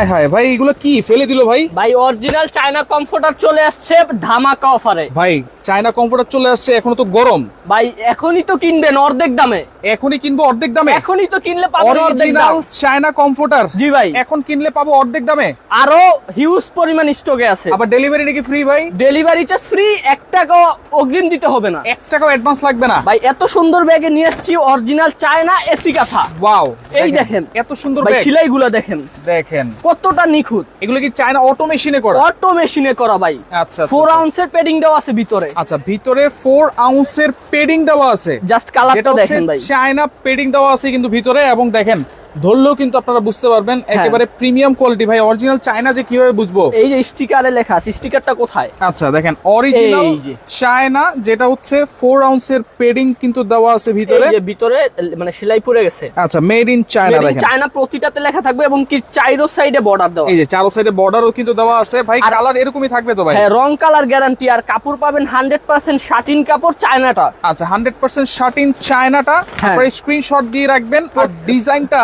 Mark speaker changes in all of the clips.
Speaker 1: হায় হায় ভাই এগুলো কি? ফেলে দিল ভাই?
Speaker 2: ভাই অরিজিনাল চায়না কমফোর্টার চলে আসছে ধামাকা অফারে
Speaker 1: ভাই চায়না কমফোর্টার চলে আসছে এখনও তো গরম।
Speaker 2: ভাই এখনই তো কিনবেন অর্ধেক দামে।
Speaker 1: এখনই কিনবো অর্ধেক দামে?
Speaker 2: এখনই তো কিনলে অর্ধেক
Speaker 1: অরিজিনাল চায়না কমফোর্টার
Speaker 2: জি ভাই।
Speaker 1: এখন কিনলে পাবো অর্ধেক দামে?
Speaker 2: আরও হিউজ পরিমাণ স্টকে আছে।
Speaker 1: আবার ডেলিভারি নাকি ফ্রি ভাই?
Speaker 2: ডেলিভারি চার্জ ফ্রি এক টাকাও অগ্রিম দিতে হবে না।
Speaker 1: এক টাকাও অ্যাডভান্স লাগবে না।
Speaker 2: ভাই এত সুন্দর ব্যাগে নিয়ে এসেছি অরিজিনাল চায়না এসি কাঁথা
Speaker 1: ওয়াও
Speaker 2: এই দেখেন।
Speaker 1: এত সুন্দর ব্যাগ
Speaker 2: সেলাইগুলো দেখেন।
Speaker 1: দেখেন।
Speaker 2: কতটা নিখুঁত?
Speaker 1: এগুলো কি চায়না অটো মেশিনে করা?
Speaker 2: অটো মেশিনে করা ভাই।
Speaker 1: আচ্ছা
Speaker 2: ফোর
Speaker 1: আচ্ছা।
Speaker 2: আউন্সের পেডিং দেওয়া আছে ভিতরে।
Speaker 1: আচ্ছা ভিতরে ফোর আউন্সের পেডিং দেওয়া আছে।
Speaker 2: জাস্ট কালারটা দেখেন ভাই।
Speaker 1: চায়না পেডিং দেওয়া আছে কিন্তু ভিতরে এবং দেখেন ধরলেও কিন্তু আপনারা বুঝতে পারবেন
Speaker 2: হ্যাঁ।
Speaker 1: একেবারে প্রিমিয়াম কোয়ালিটি ভাই অরিজিনাল চায়না যে কীভাবে বুঝব?
Speaker 2: এই যে স্টিকারে লেখা আছে স্টিকারটা কোথায়?
Speaker 1: আচ্ছা দেখেন অরিজিনাল
Speaker 2: এই
Speaker 1: চায়না যেটা হচ্ছে ফোর আউন্সের পেডিং কিন্তু দেওয়া আছে ভিতরে।
Speaker 2: এই যে ভিতরে মানে সেলাই পড়ে গেছে।
Speaker 1: আচ্ছা মেড ইন চায়না দেখেন।
Speaker 2: চায়না প্রতিটাতে লেখা থাকবে এবং কি চাইরো সাইডে বর্ডার দেওয়া।
Speaker 1: এই যে চারো সাইডে বর্ডারও কিন্তু দেওয়া আছে। ভাই কালার এরকমই থাকবে তো ভাই?
Speaker 2: হ্যাঁ রং কালার গ্যারান্টি আর কাপড় পাবেন হান্ড্রেড পার্সেন্ট শাটিন কাপড় চায়নাটা
Speaker 1: আচ্ছা হান্ড্রেড পার্সেন্ট শার্টিন চায়নাটা
Speaker 2: হ্যাঁ।
Speaker 1: স্ক্রিনশট দিয়ে রাখবেন। আর ডিজাইনটা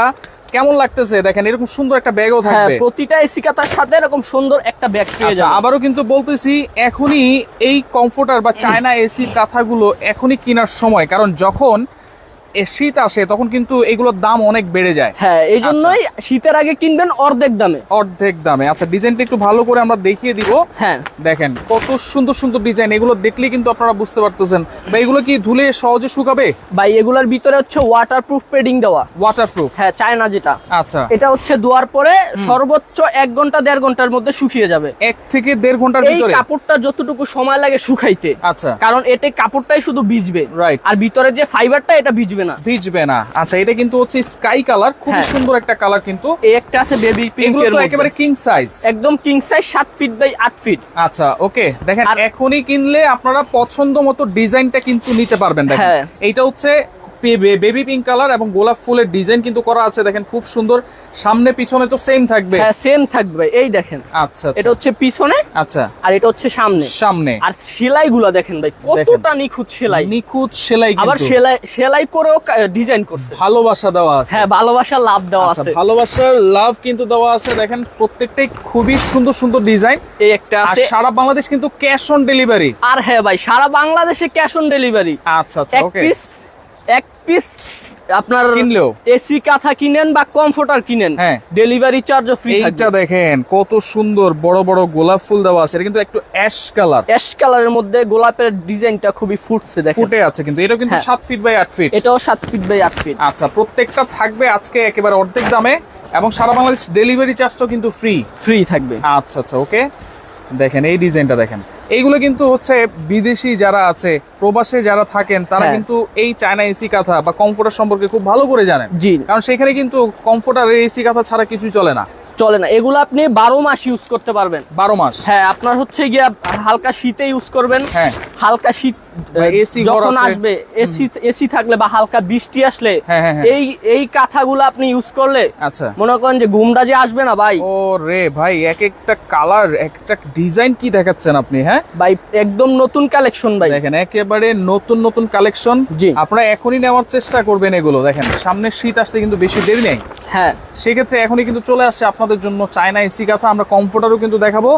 Speaker 1: কেমন লাগতেছে? দেখেন এরকম সুন্দর একটা ব্যাগও
Speaker 2: হ্যাঁ
Speaker 1: থাকবে।
Speaker 2: প্রতিটা এসি কাতার সাথে এরকম সুন্দর একটা ব্যাগ পেয়ে
Speaker 1: আচ্ছা
Speaker 2: যাবেন।
Speaker 1: আবারও কিন্তু বলতেছি এখনই এই কমফোর্টার বা চায়না এসি কাঁথাগুলো এখনই কেনার সময়। কারণ যখন শীত আসে তখন কিন্তু এগুলোর দাম অনেক বেড়ে যায়।
Speaker 2: হ্যাঁ এই জন্যই
Speaker 1: আচ্ছা।
Speaker 2: শীতের আগে কিনবেন অর্ধেক দামে।
Speaker 1: অর্ধেক দামে। আচ্ছা ডিজাইনটা একটু ভালো করে আমরা দেখিয়ে দিব।
Speaker 2: হ্যাঁ।
Speaker 1: দেখেন কত সুন্দর সুন্দর ডিজাইন। এগুলো দেখলেই কিন্তু আপনারা বুঝতে পারতেছেন। বা এগুলো কি ধুলে সহজে শুকাবে?
Speaker 2: ভাই এগুলোর ভিতরে হচ্ছে ওয়াটারপ্রুফ পেডিং দেওয়া।
Speaker 1: ওয়াটারপ্রুফ
Speaker 2: হ্যাঁ চায়না যেটা।
Speaker 1: আচ্ছা।
Speaker 2: এটা হচ্ছে ধোয়ার পরে সর্বোচ্চ এক ঘণ্টা দেড় ঘণ্টার মধ্যে শুকিয়ে যাবে।
Speaker 1: এক থেকে দেড় ঘণ্টার
Speaker 2: এই
Speaker 1: ভিতরে?
Speaker 2: কাপড়টা যতটুকু সময় লাগে শুকাইতে।
Speaker 1: আচ্ছা।
Speaker 2: কারণ এতে কাপড়টাই শুধু ভিজবে।
Speaker 1: রাইট
Speaker 2: আর ভিতরে যে ফাইবারটা এটা ভিজবে না।
Speaker 1: ভিজবে না। আচ্ছা এটা কিন্তু হচ্ছে স্কাই কালার খুব। সুন্দর একটা কালার কিন্তু।
Speaker 2: এই একটা আছে বেবি পিঙ্ক
Speaker 1: এর একেবারে কিং সাইজ
Speaker 2: একদম কিং সাইজ সাত ফিট বাই আট ফিট
Speaker 1: আচ্ছা ওকে। দেখেন এখনই কিনলে আপনারা পছন্দ মতো ডিজাইনটা কিন্তু নিতে পারবেন দেখেন।
Speaker 2: হ্যাঁ।
Speaker 1: এইটা হচ্ছে বেবি পিঙ্ক কালার এবং গোলাপ ফুলের ডিজাইন কিন্তু করা আছে। দেখেন খুব সুন্দর। সামনে পিছনে তো সেম থাকবে।
Speaker 2: হ্যাঁ সেম থাকবে। এই দেখেন।
Speaker 1: আচ্ছা
Speaker 2: এটা
Speaker 1: আচ্ছা
Speaker 2: হচ্ছে পিছনে
Speaker 1: আচ্ছা।
Speaker 2: আর এটা হচ্ছে সামনে।
Speaker 1: সামনে।
Speaker 2: আর সেলাই গুলা দেখেন ভাই কতটা নিখুঁত সেলাই।
Speaker 1: নিখুঁত সেলাই
Speaker 2: আবার সেলাই সেলাই করেও ডিজাইন করছে।
Speaker 1: ভালোবাসা দেওয়া আছে।
Speaker 2: হ্যাঁ ভালোবাসা লাভ দেওয়া
Speaker 1: আচ্ছা
Speaker 2: আছে।
Speaker 1: ভালোবাসার লাভ কিন্তু দেওয়া আছে। দেখেন প্রত্যেকটাই খুবই সুন্দর সুন্দর ডিজাইন।
Speaker 2: এই একটা
Speaker 1: আর
Speaker 2: আছে।
Speaker 1: সারা বাংলাদেশ কিন্তু ক্যাশ অন ডেলিভারি
Speaker 2: আর হ্যাঁ ভাই সারা বাংলাদেশে ক্যাশ অন ডেলিভারি
Speaker 1: আচ্ছা আচ্ছা ওকে
Speaker 2: পিস এক পিস আপনার
Speaker 1: কিনলেও?
Speaker 2: এসি কাঁথা কিনেন বা কমফোর্টার কিনেন
Speaker 1: হ্যাঁ।
Speaker 2: ডেলিভারি চার্জও ফ্রি
Speaker 1: এইটা দেখেন কত সুন্দর বড় বড় গোলাপ ফুল দেওয়া আছে। এটা কিন্তু একটু অ্যাশ কালার
Speaker 2: অ্যাশ কালারের মধ্যে গোলাপের ডিজাইনটা খুবই ফুটছে দেখেন।
Speaker 1: ফুটে আছে কিন্তু এটা কিন্তু
Speaker 2: হ্যাঁ।
Speaker 1: সাত ফিট বাই আট ফিট
Speaker 2: এটাও সাত ফিট বাই আট ফিট
Speaker 1: আচ্ছা প্রত্যেকটা থাকবে আজকে একেবারে অর্ধেক দামে এবং সারা বাংলাদেশ ডেলিভারি চার্জটাও কিন্তু ফ্রি
Speaker 2: ফ্রি থাকবে।
Speaker 1: আচ্ছা আচ্ছা ওকে দেখেন এই ডিজাইনটা দেখেন। এইগুলো কিন্তু হচ্ছে বিদেশি যারা আছে প্রবাসে যারা থাকেন তারা
Speaker 2: হ্যাঁ।
Speaker 1: কিন্তু এই চায়না এসি কাঁথা বা কমফোর্টার সম্পর্কে খুব ভালো করে জানেন।
Speaker 2: জি।
Speaker 1: কারণ সেখানে কিন্তু কমফোর্টার এসি কাঁথা ছাড়া কিছুই চলে না।
Speaker 2: চলে না। এগুলো আপনি বারো মাস ইউজ করতে পারবেন।
Speaker 1: বারো মাস।
Speaker 2: হ্যাঁ আপনার হচ্ছে গিয়ে হালকা শীতে ইউজ করবেন।
Speaker 1: হ্যাঁ।
Speaker 2: হালকা শীত যখন আসবে এসি এসি থাকলে বা হালকা বৃষ্টি আসলে
Speaker 1: হ্যাঁ, হ্যাঁ, হ্যাঁ।
Speaker 2: এই এই কাঁথাগুলো আপনি ইউজ করলে
Speaker 1: আচ্ছা।
Speaker 2: মনে করেন যে ঘুমটা যে আসবে না ভাই।
Speaker 1: ও রে ভাই এক একটা কালার একটা ডিজাইন কি দেখাচ্ছেন আপনি হ্যাঁ?
Speaker 2: ভাই একদম নতুন কালেকশন ভাই।
Speaker 1: দেখেন একেবারে নতুন নতুন কালেকশন
Speaker 2: জি।
Speaker 1: আপনারা এখনই নেওয়ার চেষ্টা করবেন এগুলো দেখেন সামনে শীত আসতে কিন্তু বেশি দেরি নেই।
Speaker 2: হ্যাঁ।
Speaker 1: সেক্ষেত্রে এখনই কিন্তু চলে আসছে আপনাদের জন্য চায়না এসি কাঁথা আমরা কমফোর্টারও কিন্তু দেখাবো।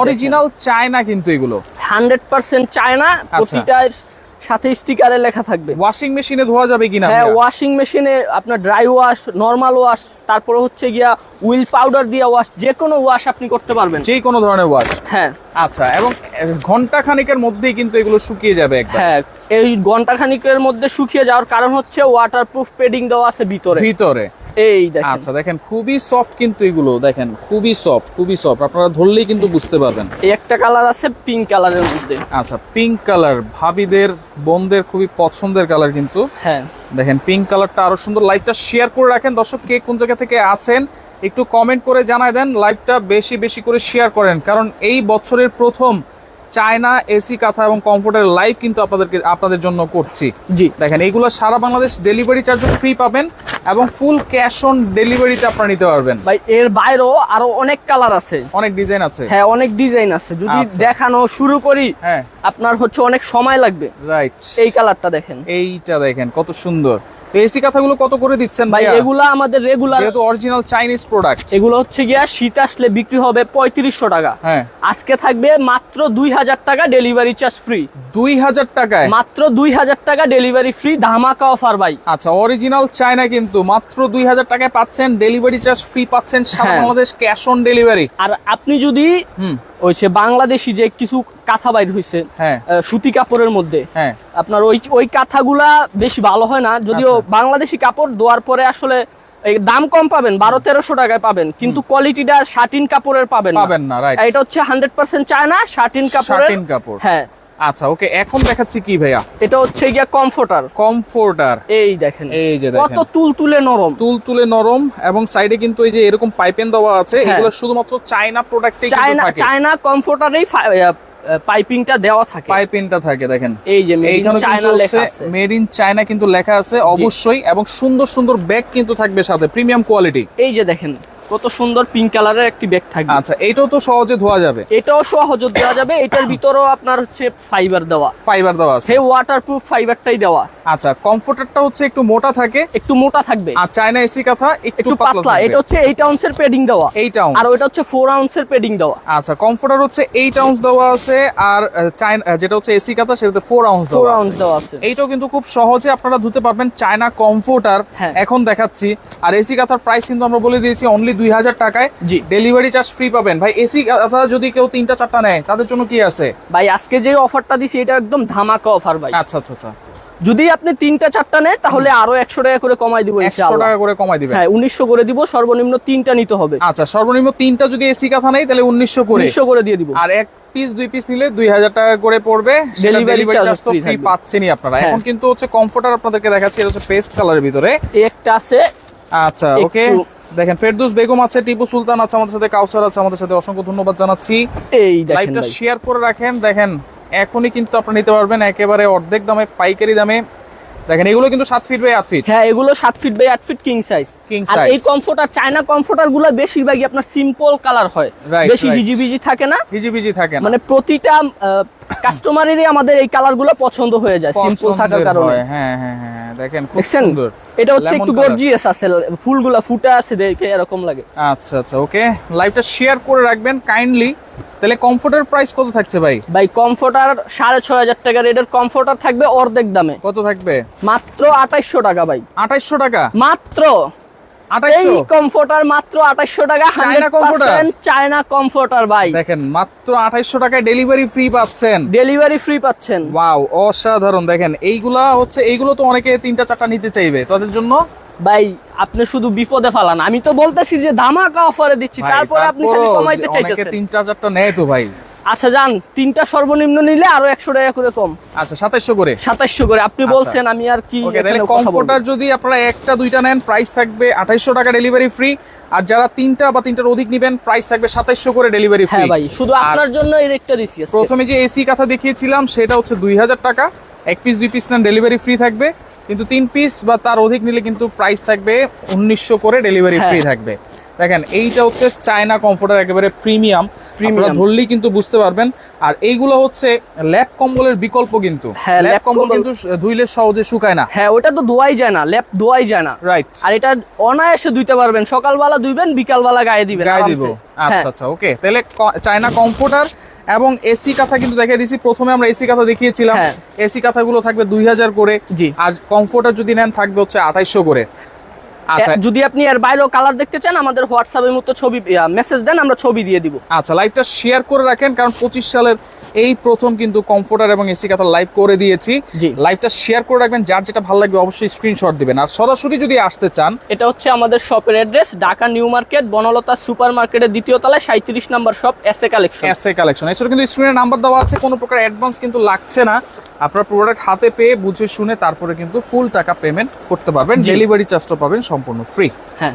Speaker 1: অরিজিনাল চায়না কিন্তু এগুলো।
Speaker 2: হান্ড্রেড পার্সেন্ট চায়না
Speaker 1: আচ্ছা।
Speaker 2: প্রতিটার সাথে স্টিকারে লেখা থাকবে।
Speaker 1: ওয়াশিং মেশিনে ধোয়া যাবে কিনা
Speaker 2: হ্যাঁ ওয়াশিং মেশিনে আপনার ড্রাই ওয়াশ নর্মাল ওয়াশ তারপরে হচ্ছে গিয়া উইল পাউডার দিয়ে ওয়াশ যে কোনো ওয়াশ আপনি করতে পারবেন।
Speaker 1: যে কোনো ধরনের ওয়াশ
Speaker 2: হ্যাঁ।
Speaker 1: আচ্ছা এবং ঘণ্টা খানিকের মধ্যেই কিন্তু এগুলো শুকিয়ে যাবে একবার।
Speaker 2: হ্যাঁ এই ঘণ্টা খানিকের মধ্যে শুকিয়ে যাওয়ার কারণ হচ্ছে ওয়াটারপ্রুফ পেডিং দেওয়া আছে ভিতরে।
Speaker 1: ভিতরে।
Speaker 2: এই দেখেন।
Speaker 1: আচ্ছা দেখেন খুবই সফট কিন্তু এগুলো দেখেন খুবই সফট খুবই সফট আপনারা ধরলেই কিন্তু বুঝতে পারবেন।
Speaker 2: এই একটা কালার আছে পিঙ্ক কালারের মধ্যে।
Speaker 1: আচ্ছা পিঙ্ক কালার ভাবিদের বোনদের খুবই পছন্দের কালার কিন্তু।
Speaker 2: হ্যাঁ।
Speaker 1: দেখেন পিঙ্ক কালারটা আরও সুন্দর। লাইভটা শেয়ার করে রাখেন। দর্শক কে কোন জায়গা থেকে আছেন একটু কমেন্ট করে জানায় দেন। লাইভটা বেশি বেশি করে শেয়ার করেন। কারণ এই বছরের প্রথম চায়না এসি কাঁথা এবং কমফোর্টের লাইভ কিন্তু আপনাদেরকে আপনাদের জন্য করছি।
Speaker 2: জি।
Speaker 1: দেখেন এইগুলো সারা বাংলাদেশ ডেলিভারি চার্জ ফ্রি পাবেন এবং ফুল ক্যাশ অন ডেলিভারিতে আপনারা নিতে পারবেন।
Speaker 2: ভাই এর বাইরেও আরও অনেক কালার আছে।
Speaker 1: অনেক ডিজাইন আছে।
Speaker 2: হ্যাঁ অনেক ডিজাইন আছে। যদি
Speaker 1: আচ্ছা।
Speaker 2: দেখানো শুরু করি
Speaker 1: হ্যাঁ।
Speaker 2: আপনার হচ্ছে অনেক সময় লাগবে।
Speaker 1: রাইট
Speaker 2: এই কালারটা দেখেন।
Speaker 1: এইটা দেখেন কত সুন্দর। তো এসি কাঁথাগুলো কত করে দিচ্ছেন
Speaker 2: ভাই এগুলা আমাদের রেগুলার
Speaker 1: যেহেতু অরিজিনাল চাইনিজ প্রোডাক্ট
Speaker 2: এগুলো হচ্ছে গিয়া শীত আসলে বিক্রি হবে পঁয়ত্রিশশো টাকা।
Speaker 1: হ্যাঁ।
Speaker 2: আজকে থাকবে মাত্র দুই হাজার হাজার টাকা ডেলিভারি চার্জ ফ্রি
Speaker 1: দুই হাজার টাকায়?
Speaker 2: মাত্র দুই হাজার টাকা ডেলিভারি ফ্রি ধামাকা অফার ভাই।
Speaker 1: আচ্ছা অরিজিনাল চায়না কিন্তু মাত্র দুই হাজার টাকায় পাচ্ছেন ডেলিভারি চার্জ ফ্রি পাচ্ছেন সারা
Speaker 2: হ্যাঁ।
Speaker 1: বাংলাদেশ ক্যাশ অন ডেলিভারি
Speaker 2: আর আপনি যদি ওই সে বাংলাদেশি যে কিছু কাঁথা বাইর হয়েছে
Speaker 1: হ্যাঁ।
Speaker 2: সুতি কাপড়ের মধ্যে
Speaker 1: হ্যাঁ।
Speaker 2: আপনার ওই ওই কাঁথাগুলা বেশি ভালো হয় না যদিও
Speaker 1: আচ্ছা।
Speaker 2: বাংলাদেশি কাপড় দেওয়ার পরে আসলে দাম কম পাবেন বারো তেরোশো টাকায় পাবেন কিন্তু কোয়ালিটিটা শার্টিন কাপড়ের পাবেন
Speaker 1: পাবেন না রাইট
Speaker 2: এটা হচ্ছে হান্ড্রেড পার্সেন্ট চায়না শার্টিন কাপড়ের
Speaker 1: শার্টিন কাপড়
Speaker 2: হ্যাঁ।
Speaker 1: আচ্ছা ওকে এখন দেখাচ্ছি কি ভাইয়া?
Speaker 2: এটা হচ্ছে গিয়া কমফোর্টার
Speaker 1: কমফোর্টার
Speaker 2: এই দেখেন।
Speaker 1: এই যে
Speaker 2: কত
Speaker 1: দেখেন।
Speaker 2: তুল তুলে নরম।
Speaker 1: তুল তুলে নরম এবং সাইডে কিন্তু এই যে এরকম পাইপেন দেওয়া আছে
Speaker 2: হ্যাঁ।
Speaker 1: এগুলো শুধুমাত্র চায়না প্রোডাক্টেই কিন্তু
Speaker 2: চায়না চায়না কমফোর্টারেই পাইপিংটা দেওয়া থাকে।
Speaker 1: পাইপিংটা থাকে দেখেন।
Speaker 2: এই যে চায়না লেখা আছে।
Speaker 1: মেড ইন চায়না কিন্তু লেখা আছে অবশ্যই এবং সুন্দর সুন্দর ব্যাগ কিন্তু থাকবে সাথে প্রিমিয়াম কোয়ালিটি
Speaker 2: এই যে দেখেন কত সুন্দর পিঙ্ক কালারের একটি ব্যাগ থাকবে।
Speaker 1: আচ্ছা এটাও তো সহজে ধোয়া যাবে?
Speaker 2: এটাও সহজে ধোয়া যাবে এটার ভিতরেও আপনার হচ্ছে ফাইবার দেওয়া।
Speaker 1: ফাইবার দেওয়া আছে।
Speaker 2: সেই ওয়াটারপ্রুফ ফাইবারটাই দেওয়া।
Speaker 1: আচ্ছা কমফোর্টারটা হচ্ছে একটু মোটা থাকে।
Speaker 2: একটু মোটা থাকবে।
Speaker 1: আর চায়না এসি কাঁথা একটু পাতলা
Speaker 2: এটা হচ্ছে এইট আউন্সের পেডিং দেওয়া।
Speaker 1: এইটা
Speaker 2: আর ওইটা হচ্ছে ফোর আউন্সের পেডিং দেওয়া।
Speaker 1: আচ্ছা কমফোর্টার হচ্ছে এইট আউন্স দেওয়া আছে আর চায়না যেটা হচ্ছে এসি কাঁথা সেটাতে ফোর আউন্স
Speaker 2: ফোর
Speaker 1: দেওয়া
Speaker 2: আউন্স দেওয়া আছে।
Speaker 1: এইটাও কিন্তু খুব সহজে আপনারা ধুতে পারবেন চায়না কমফোর্টার
Speaker 2: হ্যাঁ।
Speaker 1: এখন দেখাচ্ছি। আর এসি কাঁথার প্রাইস কিন্তু আমরা বলে দিয়েছি অনলি দুই হাজার টাকায়
Speaker 2: জি।
Speaker 1: ডেলিভারি চার্জ ফ্রি পাবেন। ভাই এসি কাঁথা যদি কেউ তিনটা চারটা নেয় তাদের জন্য কি আছে?
Speaker 2: ভাই আজকে যে অফারটা দিছি এটা একদম ধামাকা অফার ভাই।
Speaker 1: আচ্ছা আচ্ছা আচ্ছা।
Speaker 2: যদি আপনি তিনটা চারটা নেন তাহলে আরও একশো টাকা করে কমাই দিব
Speaker 1: একশো টাকা করে কমাই দিবেন।
Speaker 2: হ্যাঁ উনিশশো করে দিব সর্বনিম্ন তিনটা নিতে হবে।
Speaker 1: আচ্ছা সর্বনিম্ন তিনটা যদি এসি কাঁথা নেই তাহলে উনিশশো করে।
Speaker 2: উনিশশো করে দিয়ে দিব।
Speaker 1: আর এক পিস দুই পিস নিলে দুই হাজার টাকা করে পড়বে। ডেলিভারি চার্জ তো ফ্রি পাচ্ছেনই আপনারা।
Speaker 2: হ্যাঁ।
Speaker 1: এখন কিন্তু হচ্ছে কমফোর্টার আপনাদেরকে দেখাচ্ছি এটা হচ্ছে পেস্ট কালারের ভিতরে।
Speaker 2: একটা আছে।
Speaker 1: আচ্ছা ওকে দেখেন ফেরদুস বেগম আছে টিপু সুলতান আছে আমাদের সাথে কাউসার আছে আমাদের সাথে। অসংখ্য ধন্যবাদ জানাচ্ছি।
Speaker 2: এই
Speaker 1: লাইভটা শেয়ার করে রাখেন। দেখেন এখনই কিন্তু আপনারা নিতে পারবেন একেবারে অর্ধেক দামে পাইকারি দামে। দেখেন এগুলো কিন্তু সাত ফিট বাই আট ফিট
Speaker 2: হ্যাঁ এগুলো সাত ফিট বাই আট ফিট কিং সাইজ
Speaker 1: King
Speaker 2: আর
Speaker 1: size।
Speaker 2: এই কমফোর্টার চায়না কমফোর্টারগুলো বেশিরভাগই আপনার সিম্পল কালার হয়। বেশি. হিজিবিজি থাকে না।
Speaker 1: ভিজি থাকে না।
Speaker 2: মানে প্রতিটা কাস্টমারেরই আমাদের এই কালারগুলো পছন্দ হয়ে যায় সিম্পল থাকার কারণে।
Speaker 1: হ্যাঁ হ্যাঁ হ্যাঁ দেখেন খুব সুন্দর।
Speaker 2: এটা হচ্ছে একটু গর্জিয়াস আছে ফুলগুলা ফুটে আছে দেখে এরকম লাগে।
Speaker 1: আচ্ছা আচ্ছা ওকে লাইভটা শেয়ার করে রাখবেন কাইন্ডলি তাহলে কমফোর্টের প্রাইস কত থাকছে ভাই?
Speaker 2: ভাই কমফোর্টার সাড়ে ছয় হাজার টাকা রেটের কমফোর্টার থাকবে অর্ধেক দামে।
Speaker 1: কত থাকবে?
Speaker 2: মাত্র আঠাইশশো টাকা ভাই।
Speaker 1: আঠাইশশো টাকা?
Speaker 2: মাত্র। এই কমফোর্টার মাত্র আঠাইশশো টাকা
Speaker 1: চায়না
Speaker 2: চায়না কমফোর্টার ভাই।
Speaker 1: দেখেন মাত্র আঠাইশশো টাকায় ডেলিভারি ফ্রি পাচ্ছেন।
Speaker 2: ডেলিভারি ফ্রি পাচ্ছেন।
Speaker 1: ওয়াও অসাধারণ। দেখেন এইগুলা হচ্ছে এইগুলো তো অনেকে তিনটা চারটা নিতে চাইবে। তাদের জন্য
Speaker 2: ভাই আপনি শুধু বিপদে ফালান। আমি তো বলতেছি যে ধামাকা অফারে দিচ্ছি। তারপরে আপনি খালি কমাইতে চাইতেছেন।
Speaker 1: তিন চার চারটা নেয় তো ভাই।
Speaker 2: আচ্ছা যান তিনটা সর্বনিম্ন নিলে আরও একশো টাকা করে কম।
Speaker 1: আচ্ছা সাতাইশশো করে?
Speaker 2: সাতাইশশো করে। আপনি
Speaker 1: আচ্ছা।
Speaker 2: বলছেন আমি আর কি
Speaker 1: কমফোর্টার যদি আপনারা একটা দুইটা নেন প্রাইস থাকবে আঠাইশশো টাকা ডেলিভারি ফ্রি আর যারা তিনটা বা তিনটার অধিক নেবেন প্রাইস থাকবে সাতাইশশো করে ডেলিভারি ফ্রি
Speaker 2: হ্যাঁ ভাই শুধু আপনার জন্য এই রেটটা দিচ্ছি।
Speaker 1: প্রথমে যে এসি কথা দেখিয়েছিলাম সেটা হচ্ছে দুই হাজার টাকা। এক পিস দুই পিস নেন ডেলিভারি ফ্রি থাকবে। কিন্তু তিন পিস বা তার অধিক নিলে কিন্তু প্রাইস থাকবে উনিশশো করে ডেলিভারি
Speaker 2: হ্যাঁ।
Speaker 1: ফ্রি থাকবে। দেখেন এইটা হচ্ছে চায়না কমফোর্টার একেবারে প্রিমিয়াম। আপনারা ধরলেই কিন্তু বুঝতে পারবেন। আর এইগুলো হচ্ছে ল্যাপ কম্বলের বিকল্প কিন্তু।
Speaker 2: হ্যাঁ,
Speaker 1: ল্যাপ কম্বল
Speaker 2: কম্বল-
Speaker 1: কিন্তু ধুইলে সহজে শুকায় না।
Speaker 2: হ্যাঁ ওটা তো ধোয়াই যায় না ল্যাপ ধোয়াই যায় না।
Speaker 1: রাইট
Speaker 2: আর এটা অনায়াসে ধুইতে পারবেন। সকালবেলা ধুইবেন বিকালবেলা গায়ে দিবেন।
Speaker 1: গায়ে দিব। আচ্ছা
Speaker 2: হ্যাঁ,
Speaker 1: আচ্ছা ওকে তাহলে চায়না কমফোর্টার এবং এসি কাঁথা কিন্তু দেখে দিয়েছি। প্রথমে আমরা এসি কাঁথা দেখিয়েছিলাম।
Speaker 2: হ্যাঁ।
Speaker 1: এসি কাঁথাগুলো থাকবে দুই হাজার করে।
Speaker 2: জি।
Speaker 1: আর কমফোর্টার যদি নেন থাকবে হচ্ছে আঠাইশশো করে। আচ্ছা।
Speaker 2: যদি আপনি এর বাইরেও কালার দেখতে চান আমাদের হোয়াটসঅ্যাপের মতো ছবি মেসেজ দেন আমরা ছবি দিয়ে দিব।
Speaker 1: আচ্ছা লাইভটা শেয়ার করে রাখেন কারণ পঁচিশ সালের এই প্রথম কিন্তু কমফোর্টার এবং এসি কাঁথা লাইভ করে দিয়েছি। লাইভটা শেয়ার করে রাখবেন যার যেটা ভালো লাগবে অবশ্যই স্ক্রিনশট দিবেন। আর সরাসরি যদি আসতে চান
Speaker 2: এটা হচ্ছে আমাদের শপের address Dhaka new market Banalata super মার্কেটের দ্বিতীয় তলায় সাঁত্রিশ number shop S A collection
Speaker 1: SA collection এছাড়া কিন্তু স্ক্রিনে নাম্বার দেওয়া আছে কোনো প্রকার অ্যাডভান্স কিন্তু লাগছে না। আপনার প্রোডাক্ট হাতে পেয়ে বুঝে শুনে তারপরে কিন্তু ফুল টাকা পেমেন্ট করতে পারবেন। ডেলিভারি চার্জটা পাবেন সম্পূর্ণ ফ্রি
Speaker 2: হ্যাঁ।